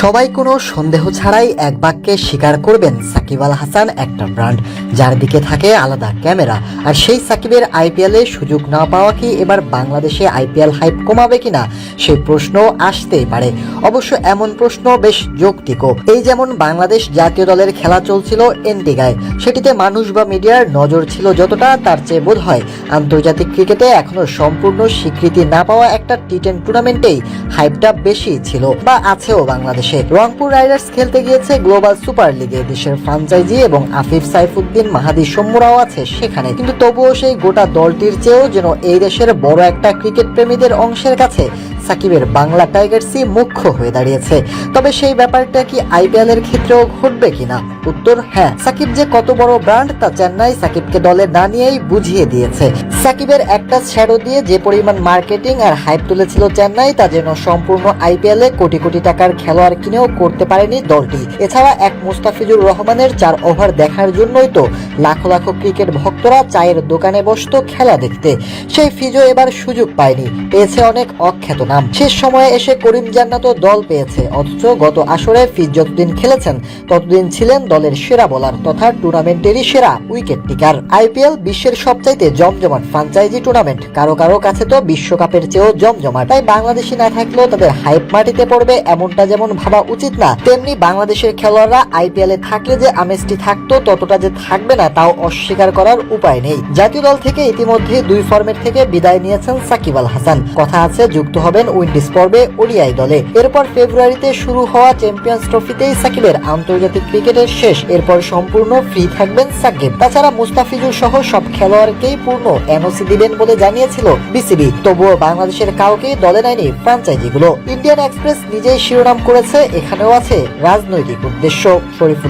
সবাই কোনো সন্দেহ ছাড়াই এক বাক্যে স্বীকার করবেন সাকিব আল হাসান একটা ব্র্যান্ড, যার দিকে থাকে আলাদা ক্যামেরা। আর সেই সাকিবের আইপিএলে সুযোগ না পাওয়া কি এবার বাংলাদেশে আইপিএল হাইপ কমাবে কিনা সেই প্রশ্ন আসতেই পারে। অবশ্য এমন প্রশ্ন বেশ যৌক্তিকও। এই যেমন বাংলাদেশ জাতীয় দলের খেলা চলছিল এন্টিগায়, সেটিতে মানুষ বা মিডিয়ার নজর ছিল যতটা, তার চেয়ে বোধ হয় আন্তর্জাতিক ক্রিকেটে এখনও সম্পূর্ণ স্বীকৃতি না পাওয়া একটা টি টেন টুর্নামেন্টেই হাইপটা বেশি ছিল, বা আছেও বাংলাদেশে। রংপুর রাইডার্স খেলতে গিয়েছে গ্লোবাল সুপার লিগে। দেশের ফ্রাঞ্চাইজি এবং আফিফ সাইফুদ্দিন মাহাদি সৌম্যরাও আছে সেখানে। কিন্তু তবুও সেই গোটা দলটির চেয়েও যেন এই দেশের বড় একটা ক্রিকেট প্রেমীদের অংশের কাছে সাকিবের বাংলা টাইগার্সই মুখ্য হয়ে দাঁড়িয়েছে। তবে সেই ব্যাপারটা কি আইপিএল এর ক্ষেত্রেও ঘটবে কিনা? উত্তর হ্যাঁ। সাকিব যে কত বড় ব্র্যান্ড তা চেন্নাই সাকিবকে দলে না নিয়েই বুঝিয়ে দিয়েছে। সাকিবের একটা শ্যাডো দিয়ে যে পরিমাণ মার্কেটিং আর হাইপ তুলেছিল চেন্নাই, তা যেন সম্পূর্ণ আইপিএল কোটি কোটি টাকার খেলোয়াড় কিনেও করতে পারেনি দলটি। এছাড়া এক মুস্তাফিজুর রহমানের চার ওভার দেখার জন্যই তো লাখো লাখো ক্রিকেট ভক্তরা চায়ের দোকানে বসত খেলা দেখতে। সেই ফিজো এবার সুযোগ পায়নি, পেয়েছে অনেক অখ্যাত নাম। শেষ সময়ে এসে করিম জান্নাতও দল পেয়েছে, অথচ গত আসরে ফিজ যতদিন খেলেছেন, ততদিন ছিলেন দলের সেরা বোলার তথা টুর্নামেন্টেরই সেরা উইকেট টিকার আইপিএল বিশ্বের সবচাইতে জমজমাট ফ্রাঞ্চাইজি টুর্নামেন্ট। কারও কারও কাছে তো বিশ্বকাপের চেয়েও জমজমাট। তাই বাংলাদেশি না থাকলেও তাদের হাইপ মাটিতে পড়বে এমনটা যেমন ভাবা উচিত না, তেমনি বাংলাদেশের খেলোয়াড়রা আইপিএল এ থাকলে যে আমেজটি থাকতো, ততটা যে থাকবে না তাও অস্বীকার করার উপায় নেই। জাতীয় দল থেকে ইতিমধ্যে দুই ফর্মেট থেকে বিদায় নিয়েছেন সাকিব আল হাসান। কথা আছে, যুক্ত হবেন উইন্ডিজ পর্বে ওডিআই দলে। এরপর ফেব্রুয়ারিতে শুরু হওয়া চ্যাম্পিয়ন্স ট্রফিতেই সাকিবের আন্তর্জাতিক ক্রিকেটের শেষ। এরপর সম্পূর্ণ ফ্রি থাকবেন সাকিব। তাছাড়া মুস্তাফিজুর সহ সব খেলোয়াড়কেই পূর্ণ এনওসি দিবেন বলে জানিয়েছিল বিসিবি। তবুও বাংলাদেশের কাউকে দলে নেয়নি ফ্রাঞ্চাইজিগুলো। ইন্ডিয়ান এক্সপ্রেস নিজেই শিরোনাম করেছে, এখানেও আছে রাজনৈতিক উদ্দেশ্য। শরীফুল